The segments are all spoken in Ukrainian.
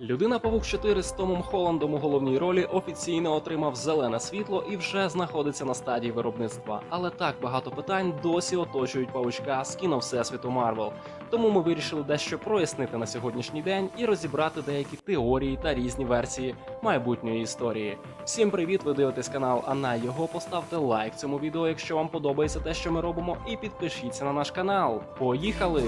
Людина Павук 4 з Томом Холландом у головній ролі офіційно отримав зелене світло і вже знаходиться на стадії виробництва. Але так багато питань досі оточують павучка з кіно Всесвіту Марвел. Тому ми вирішили дещо прояснити на сьогоднішній день і розібрати деякі теорії та різні версії майбутньої історії. Всім привіт! Ви дивитесь канал, а на його поставте лайк цьому відео, якщо вам подобається те, що ми робимо, і підпишіться на наш канал. Поїхали!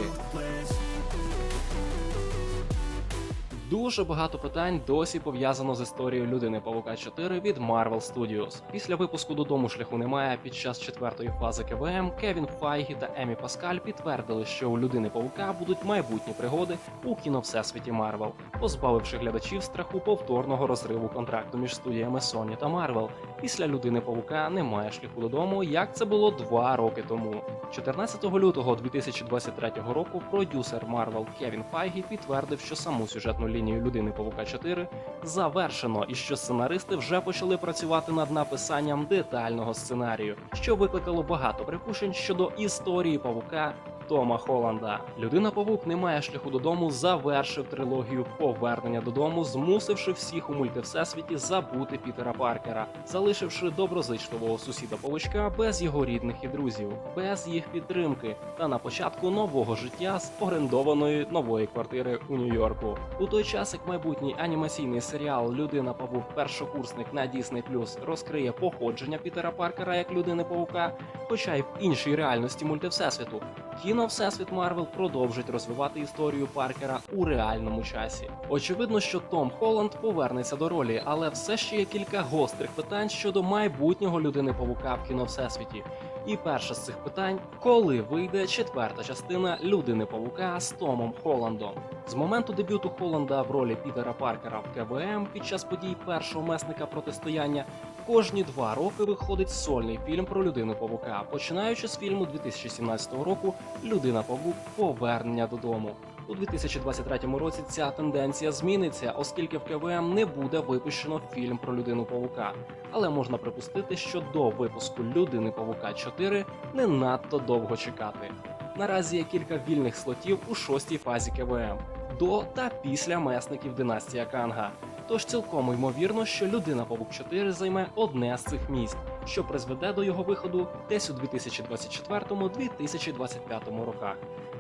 Дуже багато питань досі пов'язано з історією людини Павука 4 від Marvel Studios. Після випуску додому шляху немає під час четвертої фази КВМ Кевін Файгі та Емі Паскаль підтвердили, що у людини Павука будуть майбутні пригоди у кіно Всесвіті Марвел, позбавивши глядачів страху повторного розриву контракту між студіями Sony та Marvel. Після людини Павука немає шляху додому, як це було два роки тому. 14 лютого 2023 року продюсер Marvel Кевін Файгі підтвердив, що саму сюжетну лінію людини Павука 4 завершено, і що сценаристи вже почали працювати над написанням детального сценарію, що викликало багато припущень щодо історії павука. Тома Холланда. Людина Павук не має шляху додому, завершив трилогію повернення додому, змусивши всіх у мультивсесвіті забути Пітера Паркера, залишивши доброзичливого сусіда Павучка без його рідних і друзів, без їх підтримки та на початку нового життя з орендованої нової квартири у Нью-Йорку. У той час, як майбутній анімаційний серіал Людина Павук першокурсник на Disney Plus розкриє походження Пітера Паркера як людини Павука, хоча й в іншій реальності мультивсесвіту. Кіно Всесвіт Марвел продовжить розвивати історію Паркера у реальному часі. Очевидно, що Том Холланд повернеться до ролі, але все ще є кілька гострих питань щодо майбутнього людини Павука в кіно Всесвіті. І перше з цих питань: коли вийде четверта частина людини Павука з Томом Холландом? З моменту дебюту Холланда в ролі Пітера Паркера в КВМ під час подій першого месника протистояння кожні два роки виходить сольний фільм про людину Павука, починаючи з фільму 2017 року Людина Павук Повернення додому. У 2023 році ця тенденція зміниться, оскільки в КВМ не буде випущено фільм про людину Павука. Але можна припустити, що до випуску людини Павука 4 не надто довго чекати. Наразі є кілька вільних слотів у шостій фазі КВМ до та після месників династія Канга. Тож цілком ймовірно, що людина Павук 4 займе одне з цих місць, що призведе до його виходу десь у 2024-2025 роках,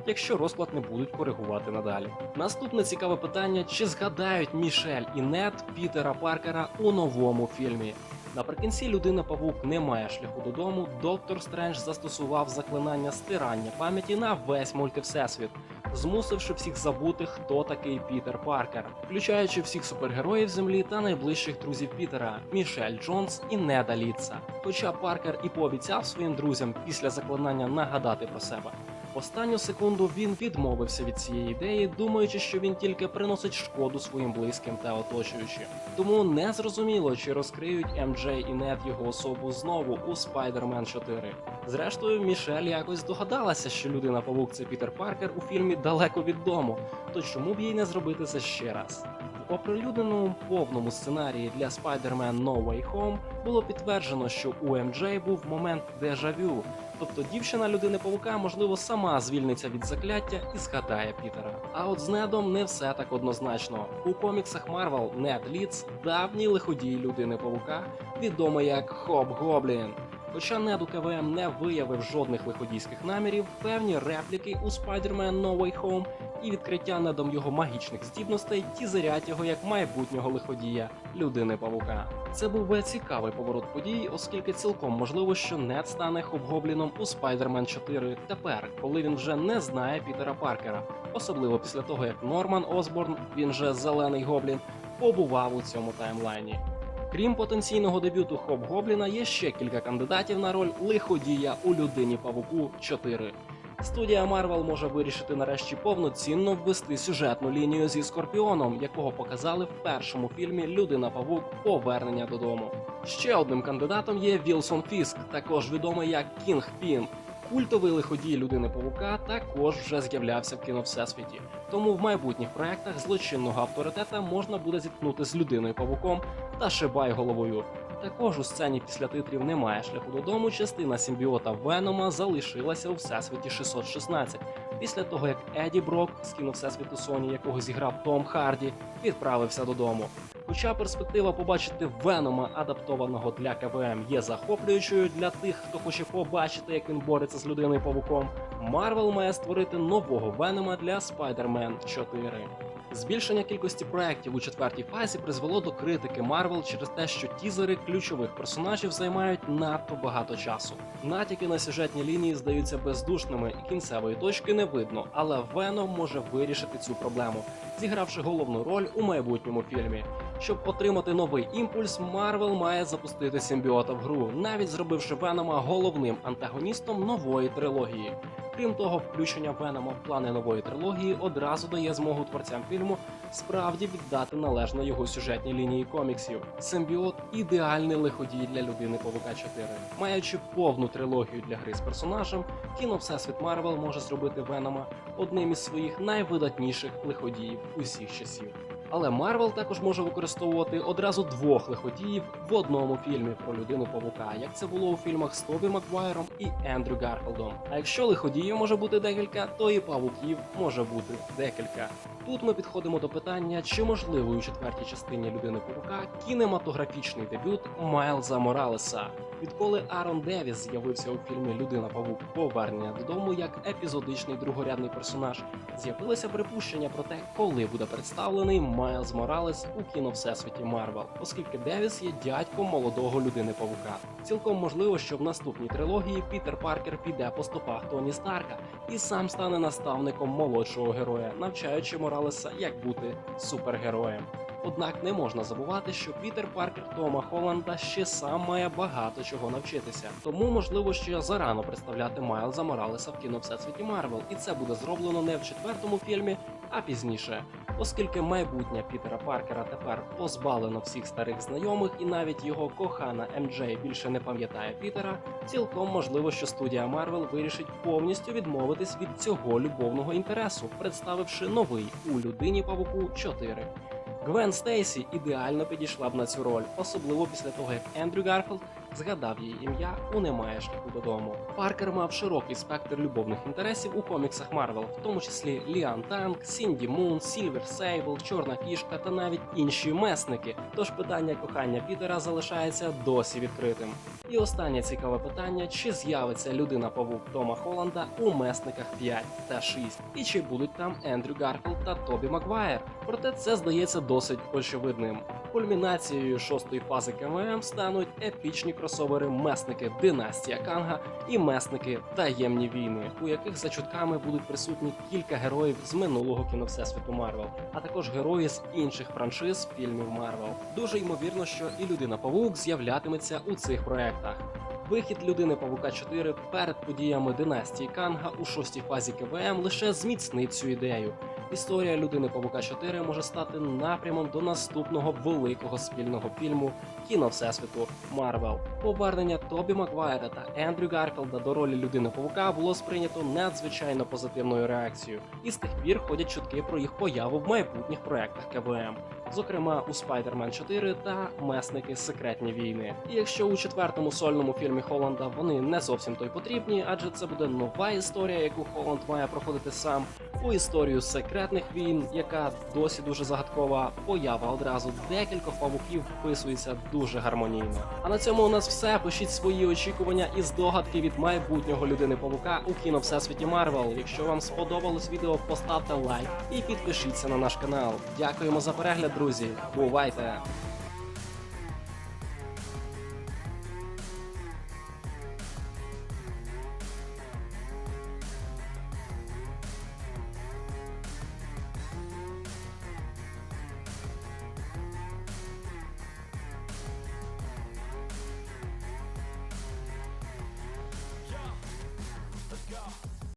якщо розклад не будуть коригувати надалі. Наступне цікаве питання: чи згадають Мішель і Нед Пітера Паркера у новому фільмі? Наприкінці людина Павук не має шляху додому. Доктор Стрендж застосував заклинання стирання пам'яті на весь мультивсесвіт, змусивши всіх забути, хто такий Пітер Паркер, включаючи всіх супергероїв землі та найближчих друзів Пітера Мішель Джонс і Неда Літса. Хоча Паркер і пообіцяв своїм друзям після заклинання нагадати про себе. Останню секунду він відмовився від цієї ідеї, думаючи, що він тільки приносить шкоду своїм близьким та оточуючим. Тому не зрозуміло, чи розкриють МД і Нед його особу знову у Spider-Man 4. Зрештою, Мішель якось здогадалася, що людина Павук це Пітер Паркер у фільмі далеко від дому. То чому б їй не зробити це ще раз? Оприлюдненому повному сценарії для Spider-Man No Way Home було підтверджено, що у МД був момент дежавю. Тобто дівчина людини павука, можливо, сама звільниться від закляття і згадає Пітера. А от з Недом не все так однозначно. У коміксах Марвел Нед Ліц давній лиходій людини павука, відомий як Хоп Гоблін. Хоча Нед у КВМ не виявив жодних лиходійських намірів, певні репліки у Spider-Man No Way Home і відкриття недом його магічних здібностей тізерять його як майбутнього лиходія людини павука. Це був би цікавий поворот подій, оскільки цілком можливо, що Нед стане хобгобліном у Spider-Man 4 тепер, коли він вже не знає Пітера Паркера, особливо після того як Норман Осборн, він же зелений гоблін, побував у цьому таймлайні. Крім потенційного дебюту Хоб-Гобліна, є ще кілька кандидатів на роль лиходія у людині Павуку 4. Студія Marvel може вирішити нарешті повноцінно ввести сюжетну лінію зі Скорпіоном, якого показали в першому фільмі Людина Павук Повернення додому. Ще одним кандидатом є Вілсон Фіск, також відомий як Кінг Пін. Культовий лиходій людини Павука також вже з'являвся в кіно Всесвіті. Тому в майбутніх проектах злочинного авторитета можна буде зіткнути з людиною павуком та шибай головою. Також у сцені після титрів немає шляху додому. Частина симбіота Венома залишилася у всесвіті 616, після того як Еді Брок кіно Всесвіту Соні, якого зіграв Том Харді, відправився додому. Хоча перспектива побачити Венома, адаптованого для КВМ, є захоплюючою для тих, хто хоче побачити, як він бореться з людиною павуком, Марвел має створити нового Венома для Spider-Man 4. Збільшення кількості проєктів у четвертій фазі призвело до критики Марвел через те, що тізери ключових персонажів займають надто багато часу. Натяки на сюжетні лінії здаються бездушними, і кінцевої точки не видно, але Веном може вирішити цю проблему, зігравши головну роль у майбутньому фільмі. Щоб отримати новий імпульс, Марвел має запустити симбіота в гру, навіть зробивши Венома головним антагоністом нової трилогії. Крім того, включення Венома в плани нової трилогії одразу дає змогу творцям фільму справді віддати належно його сюжетній лінії коміксів. Симбіот ідеальний лиходій для людини Павука 4. Маючи повну трилогію для гри з персонажем, кіно Всесвіт Марвел може зробити Венома одним із своїх найвидатніших лиходіїв усіх часів. Але Марвел також може використовувати одразу двох лиходіїв в одному фільмі про людину павука, як це було у фільмах з Тобі Маквайром і Ендрю Гарфілдом. А якщо лиходіїв може бути декілька, то і павуків може бути декілька. Тут ми підходимо до питання, чи можливий у четвертій частині людини павука кінематографічний дебют Майлза Моралеса. Відколи Арон Девіс з'явився у фільмі Людина Павук Повернення додому як епізодичний другорядний персонаж, з'явилося припущення про те, коли буде представлений Майлз Моралес у кіно Всесвіті Марвел, оскільки Девіс є дядьком молодого людини Павука. Цілком можливо, що в наступній трилогії Пітер Паркер піде по стопах Тоні Старка і сам стане наставником молодшого героя, навчаючи Моралеса, як бути супергероєм. Однак не можна забувати, що Пітер Паркер Тома Холланда ще сам має багато чого навчитися. Тому можливо, що я зарано представляти Майлза Моралеса в кіно Всесвіті Марвел, і це буде зроблено не в четвертому фільмі, а пізніше. Оскільки майбутнє Пітера Паркера тепер позбавлено всіх старих знайомих, і навіть його кохана МД більше не пам'ятає Пітера, цілком можливо, що студія Марвел вирішить повністю відмовитись від цього любовного інтересу, представивши новий у людині Павуку 4. Гвен Стейсі ідеально підійшла б на цю роль, особливо після того, як Ендрю Гарфілд згадав її ім'я у немає шляху додому. Паркер мав широкий спектр любовних інтересів у коміксах Марвел, в тому числі Ліан Танк, Сінді Мун, Сільвер Сейбл, Чорна кішка та навіть інші месники. Тож питання кохання Пітера залишається досі відкритим. І останнє цікаве питання: чи з'явиться людина павук Тома Холланда у месниках 5 та 6? І чи будуть там Ендрю Гарфілд та Тобі Маквайр? Проте це здається досить очевидним. Кульмінацією шостої фази КММ стануть епічні кросовери месники Династія Канга і месники Таємні війни, у яких за чутками будуть присутні кілька героїв з минулого кіно Всесвіту Марвел, а також герої з інших франшиз фільмів Марвел. Дуже ймовірно, що і людина Павук з'являтиметься у цих проектах. Вихід людини Павука 4 перед подіями династії Канга у шостій фазі КВМ лише зміцнить цю ідею. Історія людини Павука 4 може стати напрямом до наступного великого спільного фільму кіно Всесвіту Марвел. Повернення Тобі Маквайра та Ендрю Гарфілда до ролі людини Павука було сприйнято надзвичайно позитивною реакцією, і з тих пір ходять чутки про їх появу в майбутніх проектах КВМ. Зокрема, у Spider-Man 4 та Месники Секретні війни. І якщо у четвертому сольному фільмі Холланда вони не зовсім той потрібні, адже це буде нова історія, яку Холланд має проходити сам. У історію секретних війн, яка досі дуже загадкова, поява одразу декількох павуків вписується дуже гармонійно. А на цьому у нас все. Пишіть свої очікування і здогадки від майбутнього людини павука у кіно Всесвіті Марвел. Якщо вам сподобалось відео, поставте лайк і підпишіться на наш канал. Дякуємо за перегляд, друзі. Бувайте!